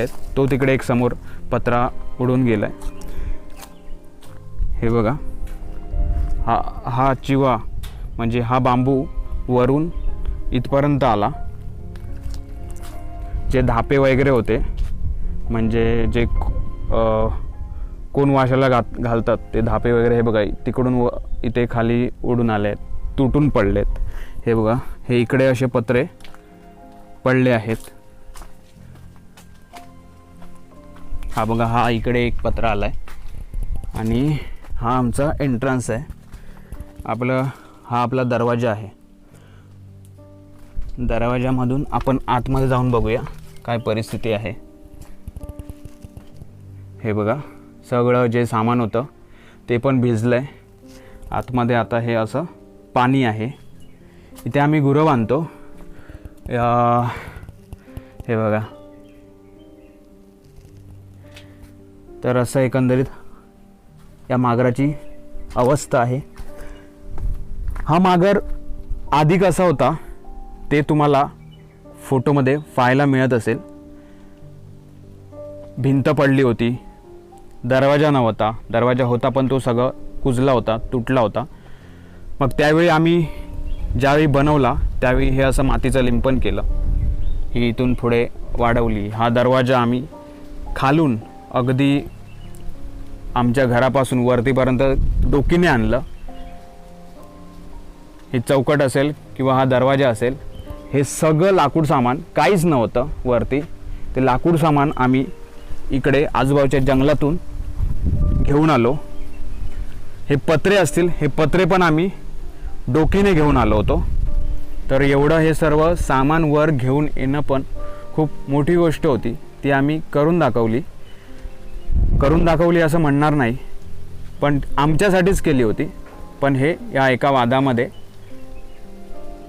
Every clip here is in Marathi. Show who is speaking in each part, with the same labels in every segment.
Speaker 1: आहेत. तो तिकडे एक समोर पत्रा उडून गेलाय. हे बघा. हा हा चिवा म्हणजे हा बांबू वरून इथपर्यंत आला. जे धापे वगैरे होते म्हणजे जे कोण वाशाला घात घालतात ते धापे वगैरे हे बघा तिकडून व इथे खाली उडून आले आहेत तुटून पडलेत. हे बघा हे इकडे असे पत्रे पडले आहेत. हा बघा हा इकडे एक पत्र आलाय. आणि हा आमचा एंट्रन्स आहे. आपलं हा आपला दरवाजा आहे. दरवाजामधून आपण आतमध्ये जाऊन बघूया काय परिस्थिती आहे. हे बघा सगळं जे सामान होतं ते पण भिजलं आहे आतमध्ये आता हे असं पाणी आहे. इथे आम्ही गुरं बांधतो. हे बघा तर असं एकंदरीत या मागराची अवस्था आहे. हा मागर आधी कसा होता ते तुम्हाला फोटोमध्ये पाहायला मिळत असेल. भिंत पडली होती दरवाजा नव्हता दरवाजा होता पण तो सगळं कुजला होता तुटला होता. मग त्यावेळी आम्ही ज्यावेळी बनवला त्यावेळी हे असं मातीचं लिंपण केलं. ही इथून पुढे वाढवली. हा दरवाजा आम्ही खालून अगदी आमच्या घरापासून वरतीपर्यंत डोकीने आणलं. ही चौकट असेल किंवा हा दरवाजा असेल हे सगळं लाकूड सामान काहीच नव्हतं वरती. ते लाकूड सामान आम्ही इकडे आजूबाजूच्या जंगलातून घेऊन आलो. हे पत्रे असतील हे पत्रे पण आम्ही डोकीने घेऊन आलो होतो. तर एवढं हे सर्व सामान वर घेऊन येणं पण खूप मोठी गोष्ट होती. ती आम्ही करून दाखवली. करून दाखवली असं म्हणणार नाही. पण आमच्यासाठीच केली होती. पण हे या एका वादामध्ये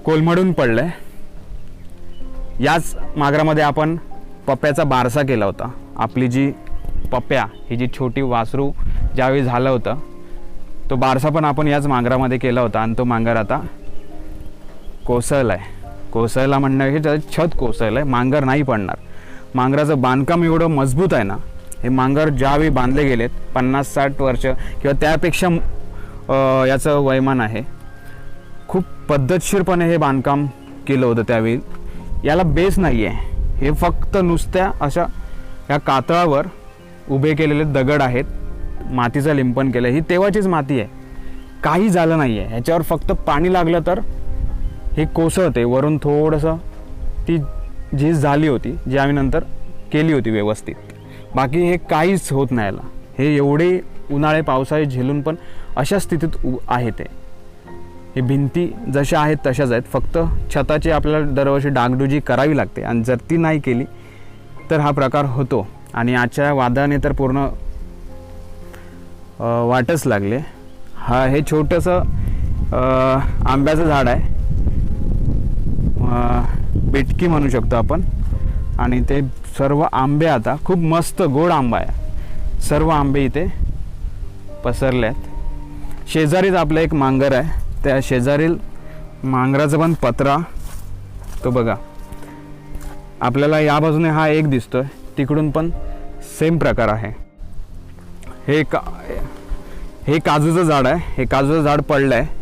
Speaker 1: कोलमडून पडलं आहे याच मागरामध्ये आपण पप्प्याचा बारसा केला होता. आपली जी पप्प्या ही जी छोटी वासरू ज्यावेळी झालं होतं तो बारसा पण आपण याच मांगरामध्ये केला होता आणि तो मांगर आता कोसळला आहे कोसळला म्हणणं हे त्याचं छत कोसळलं आहे मांगर नाही पडणार. मांगराचं बांधकाम एवढं मजबूत आहे ना हे मांगर ज्यावेळी बांधले गेलेत पन्नास साठ वर्ष किंवा त्यापेक्षा याचं वयमान आहे. खूप पद्धतशीरपणे हे बांधकाम केलं होतं त्यावेळी. याला बेस नाही आहे हे फक्त नुसत्या अशा ह्या कातळावर उभे केलेले दगड आहेत. मातीचं लिंपण केलं ही तेव्हाचीच माती आहे. काही झालं नाही आहे ह्याच्यावर फक्त पाणी लागलं तर हे कोसळते वरून थोडंसं ती जी झाली होती जी आम्ही नंतर केली होती व्यवस्थित. बाकी हे काहीच होत नाही याला. हे एवढे उन्हाळे पावसाळे झेलून पण अशा स्थितीत उ आहे ते. हे भिंती जशा आहेत तशाच आहेत. फक्त छताची आपल्याला दरवर्षी डागडुजी करावी लागते. आणि जर ती नाही केली तर हा प्रकार होतो. आणि आजच्या वादाने तर पूर्ण वाटच लागले. हा हे छोटंसं आंब्याचं झाड आहे. अ, बेटकी म्हणू शकतो आपण. आणि ते सर्व आंबे आता खूप मस्त गोड आंबा आहे. सर्व आंबे इथे पसरले आहेत शेजारीच आपलं एक मांगर आहे. त्या शेजारील मांगराचा पण पत्रा तो बघा. आपल्याला या बाजूने हा एक दिसतोय. तिकडून पण सेम प्रकार आहे. हे का हे काजूचं झाड आहे. हे काजूचं झाड पडलं आहे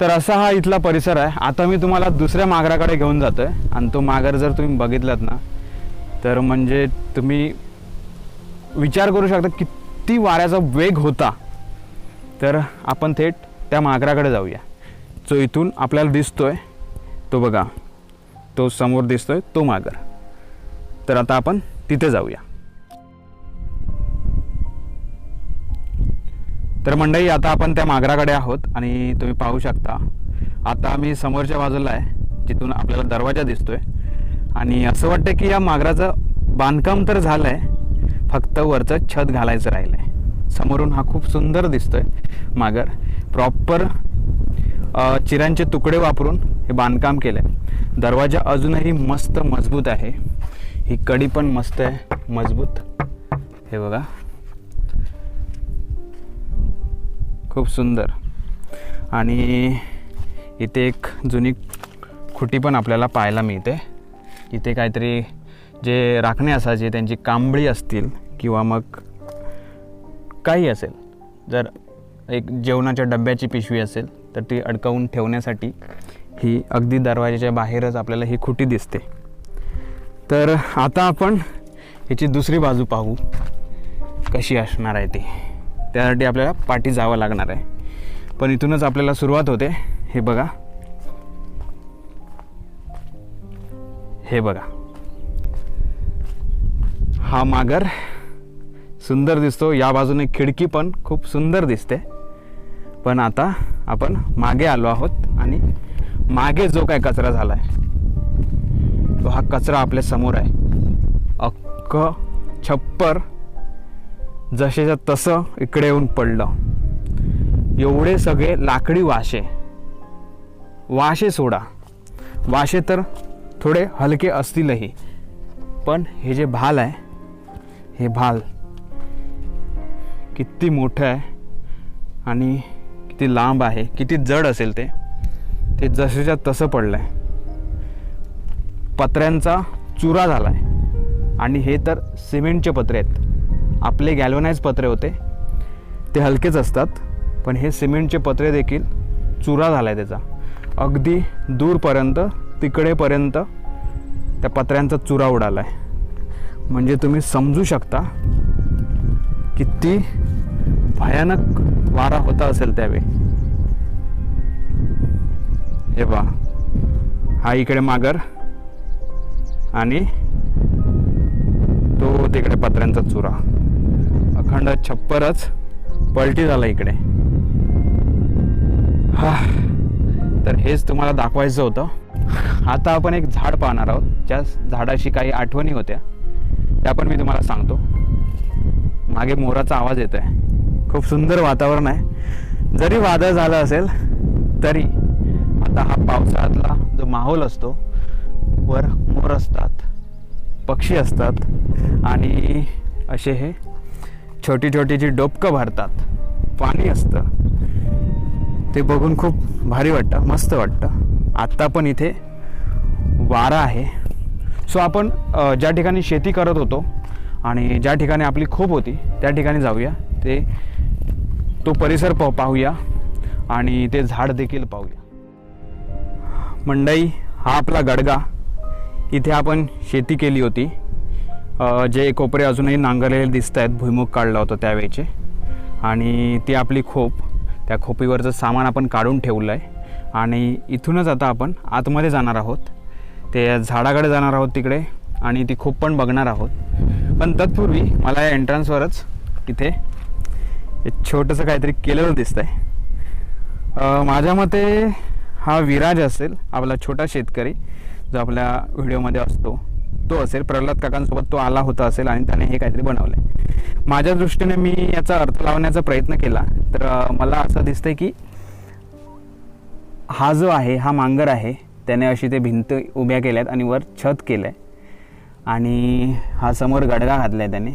Speaker 1: तर असा हा इथला परिसर आहे. आता मी तुम्हाला दुसऱ्या मागराकडे घेऊन जातो आहे आणि तो मागर जर तुम्ही बघितलात ना तर म्हणजे तुम्ही विचार करू शकता किती वाऱ्याचा वेग होता. तर आपण थेट त्या मागराकडे जाऊया. जो इथून आपल्याला दिसतो आहे तो बघा. तो समोर दिसतो आहे तो मागर. तर आता आपण तिथे जाऊया. तर मंडळी आता आपण त्या मागराकडे आहोत आणि तुम्ही पाहू शकता. आता आम्ही समोरच्या बाजूला आहे जिथून आपल्याला दरवाजा दिसतोय. आणि असं वाटतं की या मागराचं बांधकाम तर झालं आहे फक्त वरचं छत घालायचं राहिलं आहे समोरून हा खूप सुंदर दिसतोय मागर प्रॉपर चिऱ्यांचे तुकडे वापरून हे बांधकाम केलं आहे दरवाजा अजूनही मस्त मजबूत आहे. ही कडी पण मस्त आहे मजबूत. हे बघा. खूप सुंदर. आणि इथे एक जुनी खुटी पण आपल्याला पाहायला मिळते. इथे काहीतरी जे राखणे असायचे त्यांची कांबळी असतील किंवा मग काही असेल. जर एक जेवणाच्या डब्याची पिशवी असेल तर ती अडकवून ठेवण्यासाठी ही अगदी दरवाजाच्या बाहेरच आपल्याला ही खुटी दिसते. तर आता आपण ह्याची दुसरी बाजू पाहू कशी असणार आहे ती. त्यासाठी आपल्याला पाठी जावं लागणार आहे. पण इथूनच आपल्याला सुरुवात होते. हे बघा. हे बघा. हा मागर सुंदर दिसतो. या बाजूने खिडकी पण खूप सुंदर दिसते. पण आता आपण मागे आलो आहोत आणि मागे जो काय कचरा झाला आहे तो हा कचरा आपल्यासमोर आहे. अख्ख छप्पर जसेच्या तसं इकडे येऊन पडलं. एवढे सगळे लाकडी वाशे. वाशे सोडा. वाशे तर थोडे हलके असतीलही. पण हे जे भाल आहे हे भाल किती मोठं आहे आणि किती लांब आहे किती जड असेल ते ते जसेच्या तसं पडलं आहे पत्र्यांचा चुरा झाला आहे आणि हे तर सिमेंटचे पत्रे आहेत. आपले गॅल्वनाइज पत्रे होते. ते हलकेच असतात पण हे सिमेंटचे पत्रे देखील चुरा झाला आहे त्याचा. अगदी दूरपर्यंत तिकडेपर्यंत त्या पत्र्यांचा चुरा उडाला आहे म्हणजे तुम्ही समजू शकता किती भयानक वारा होता असेल त्यावेळी. हे बा हा इकडे मागर आणि तो तिकडे पत्र्यांचा चुरा. अखंड छप्परच पलटी झाला इकडे. हा तर हेच तुम्हाला दाखवायचं होतं. आता आपण एक झाड पाहणार आहोत. ज्या झाडाशी काही आठवणी होत्या त्या पण मी तुम्हाला सांगतो. मागे मोराचा आवाज येतो आहे खूप सुंदर वातावरण आहे. जरी वादळ झालं असेल तरी आता हा पावसाळ्यातला जो माहोल असतो वर मोर असतात पक्षी असतात आणि असे हे छोटी छोटी जी डोपकं भरतात पाणी असतं. ते बघून खूप भारी वाटतं मस्त वाटतं. आत्ता पण इथे वारा आहे. सो आपण ज्या ठिकाणी शेती करत होतो आणि ज्या ठिकाणी आपली खोप होती त्या ठिकाणी जाऊया. ते तो परिसर पाहू पाहूया आणि ते झाड देखील पाहूया. मंडई हा आपला गडगा. इथे आपण शेती केली होती. जे कोपरे अजूनही नांगरलेले दिसत आहेत भुईमुग काढला होता त्यावेळेचे. आणि ती आपली खोप त्या खोपीवरचं सामान आपण काढून ठेवलं आहे आणि इथूनच आता आपण आतमध्ये जाणार आहोत. ते झाडाकडे जाणार आहोत तिकडे आणि ती खूप पण बघणार आहोत. पण तत्पूर्वी मला या एंट्रन्सवरच इथे एक छोटंसं काहीतरी केलेलं दिसतं आहे माझ्या मते हा विराज असेल आपला छोटा शेतकरी जो आपल्या व्हिडिओमध्ये असतो. तो असेल प्रल्हाद काकांसोबत तो आला होता असेल आणि त्याने हे काहीतरी बनवलं आहे माझ्या दृष्टीने मी याचा अर्थ लावण्याचा प्रयत्न केला. तर मला असं दिसतंय की हा जो आहे हा मांगर आहे त्याने अशी ते भिंत उभ्या केल्या आहेत आणि वर छत केलं आहे आणि हा समोर गडगा घातला आहे त्याने.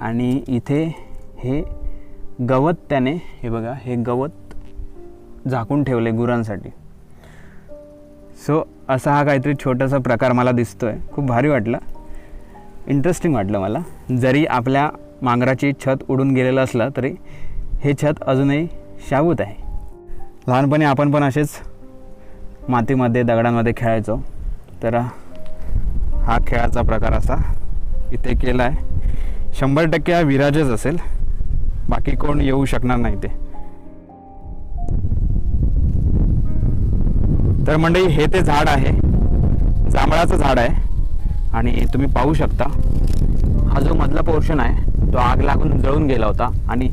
Speaker 1: आणि इथे हे गवत त्याने हे बघा हे गवत झाकून ठेवले गुरांसाठी. सो असा हा काहीतरी छोटासा प्रकार मला दिसतो आहे खूप भारी वाटलं. इंटरेस्टिंग वाटलं मला. जरी आपल्या मांगराची छत उडून गेलेलं असलं तरी हे छत अजूनही शाबूत आहे. लहानपणी आपण पण असेच मातीमध्ये दगडांमध्ये खेळायचो. तर हा खेळाचा प्रकार असा इथे केला आहे शंभर टक्के हा विराजच असेल. बाकी कोण येऊ शकणार नाही ते तर मंडळी हे ते झाड आहे. जांभळाचं झाड आहे. आणि तुम्ही पाहू शकता हा जो मधला पोर्शन आहे तो आग लागून जळून गेला होता. आणि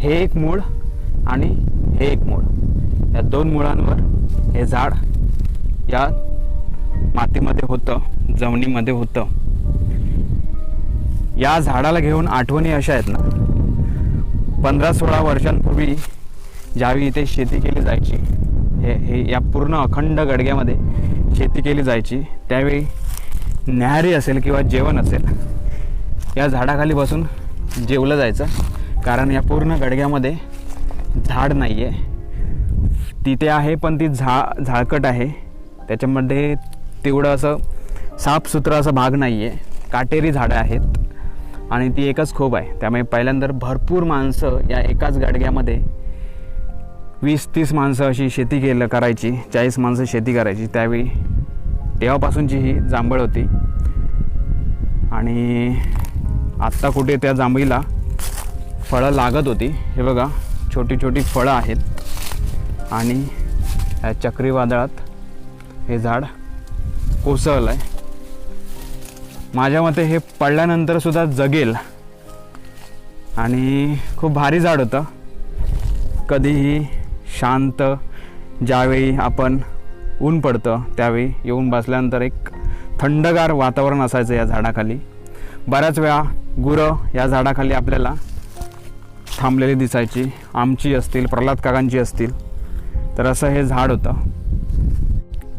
Speaker 1: हे एक मूळ आणि हे एक मूळ. या दोन मुळांवर हे झाड या मातीमध्ये होतं जमिनीमध्ये होतं. या झाडाला घेऊन आठवणी अशा आहेत ना. पंधरा सोळा वर्षांपूर्वी ज्यावेळी इथे शेती केली जायची हे हे या पूर्ण अखंड गडग्यामध्ये शेती केली जायची त्यावेळी न्याहारी असेल किंवा जेवण असेल या झाडाखाली बसून जेवलं जायचं. कारण या पूर्ण गडग्यामध्ये झाड नाही आहे तिथे आहे पण ती झा झाळकट आहे. त्याच्यामध्ये तेवढं असं साफसुथरा असा भाग नाही आहे काटेरी झाडं आहेत आणि ती एकच खोप आहे. त्यामुळे पहिल्यांदा भरपूर माणसं या एकाच गाडग्यामध्ये वीस तीस माणसं अशी शेती केलं करायची. चाळीस माणसं शेती करायची. त्यावेळी तेव्हापासूनची ही जांभळ होती. आणि आत्ता कुठे त्या जांभळीला फळं लागत होती. हे बघा छोटी छोटी फळं आहेत. आणि या चक्रीवादळात हे झाड कोसळलं आहे माझ्या मते हे पडल्यानंतर सुद्धा जगेल. आणि खूप भारी झाड होतं. कधीही शांत ज्यावेळी आपण ऊन पडतं त्यावेळी येऊन बसल्यानंतर एक थंडगार वातावरण असायचं या झाडाखाली. बऱ्याच वेळा गुरं या झाडाखाली आपल्याला थांबलेली दिसायची. आमची असतील प्रल्हाद काकांची असतील. तर असं हे झाड होतं.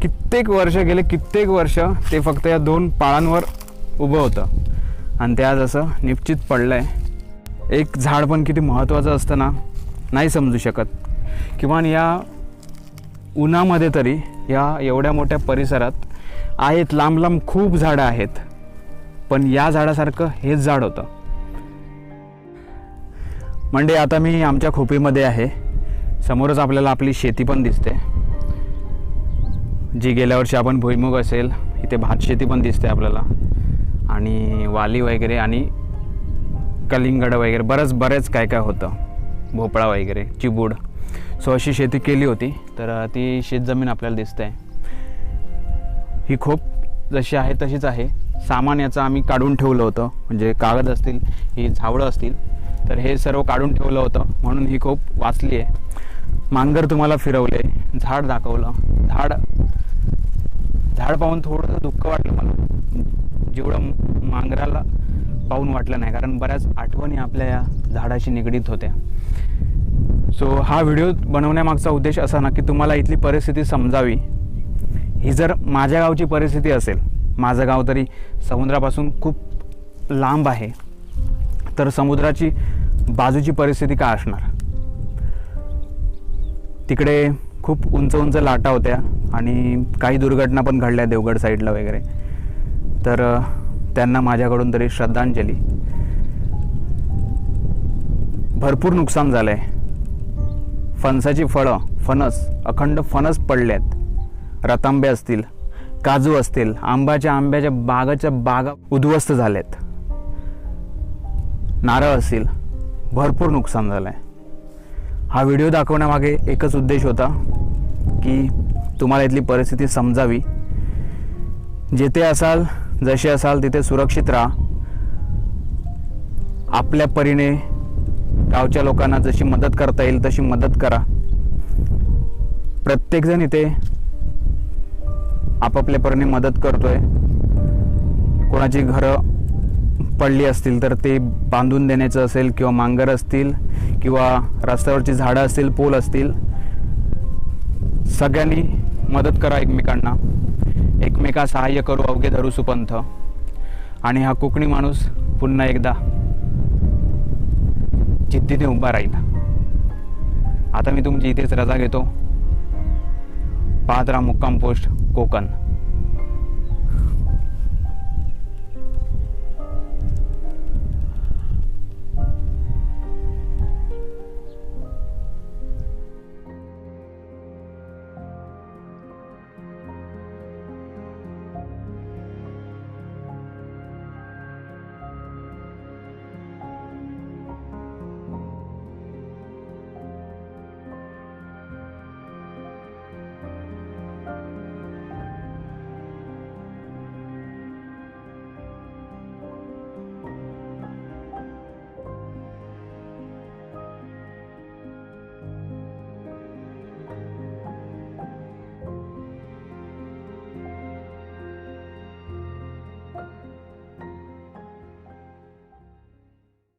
Speaker 1: कित्येक वर्ष गेले कित्येक वर्ष ते फक्त या दोन पाळांवर उभं होतं. आणि ते आज असं निश्चित पडलं आहे एक झाड पण किती महत्त्वाचं असतं ना नाही समजू शकत. किमान या उन्हामध्ये तरी या एवढ्या मोठ्या परिसरात आहेत लांब लांब खूप झाडं आहेत. पण या झाडासारखं हेच झाड होतं. म्हणजे आता मी आमच्या खोपीमध्ये आहे. समोरच आपल्याला आपली शेती पण दिसते. जी गेल्या वर्षी आपण भुईमुग असेल इथे भात शेती पण दिसते आपल्याला. आणि वाली वगैरे आणि कलिंगड वगैरे बरंच बरेच काय काय होतं. भोपळा वगैरे चिबूड. सो अशी शेती केली होती तर ती शेतजमीन आपल्याला दिसते. ही खूप जशी आहे तशीच आहे. सामान याचं आम्ही काढून ठेवलं होतं म्हणजे कागद असतील ही झावळं असतील तर हे सर्व काढून ठेवलं होतं म्हणून ही खूप वाचली आहे. मांगर तुम्हाला फिरवले झाड दाखवलं. झाड झाड पाहून थोडंसं दुःख वाटलं मला. जेवढं मांगराला पाहून वाटलं नाही कारण बऱ्याच आठवणी आपल्या या झाडाशी निगडीत होत्या. सो हा व्हिडिओ बनवण्यामागचा उद्देश असा ना की तुम्हाला इथली परिस्थिती समजावी. ही जर माझ्या गावची परिस्थिती असेल माझं गाव तरी समुद्रापासून खूप लांब आहे तर समुद्राची बाजूची परिस्थिती काय असणार? तिकडे खूप उंच उंच लाटा होत्या आणि काही दुर्घटना पण घडल्या देवगड साईडला वगैरे. तर त्यांना माझ्याकडून तरी श्रद्धांजली. भरपूर नुकसान झालं आहे फणसाची फळं फणस अखंड फणस पडले आहेत रतांबे असतील काजू असतील आंब्याच्या आंब्याच्या बागाच्या बागा उद्ध्वस्त झाल्यात नारळ असतील भरपूर नुकसान झालं आहे हा व्हिडिओ दाखवण्यामागे एकच उद्देश होता की तुम्हाला इथली परिस्थिती समजावी. जेथे असाल जसे असाल तिथे सुरक्षित राहा. आपल्या परीने गावच्या लोकांना जशी मदत करता येईल तशी मदत करा. प्रत्येकजण इथे आपापल्या परीने मदत करतोय. कोणाची घरं पडली असतील तर ते बांधून देण्याचं असेल किंवा मांगर असतील किंवा रस्त्यावरची झाडं असतील पोल असतील. सगळ्यांनी मदत करा एकमेकांना. एकमेका सहाय्य करू अवघे धरू सुपंथ. आणि हा कोकणी माणूस पुन्हा एकदा जिद्दीने उभा राहील. आता मी तुमची इथेच रजा घेतो. पाहत राहा मुक्काम पोस्ट कोकण.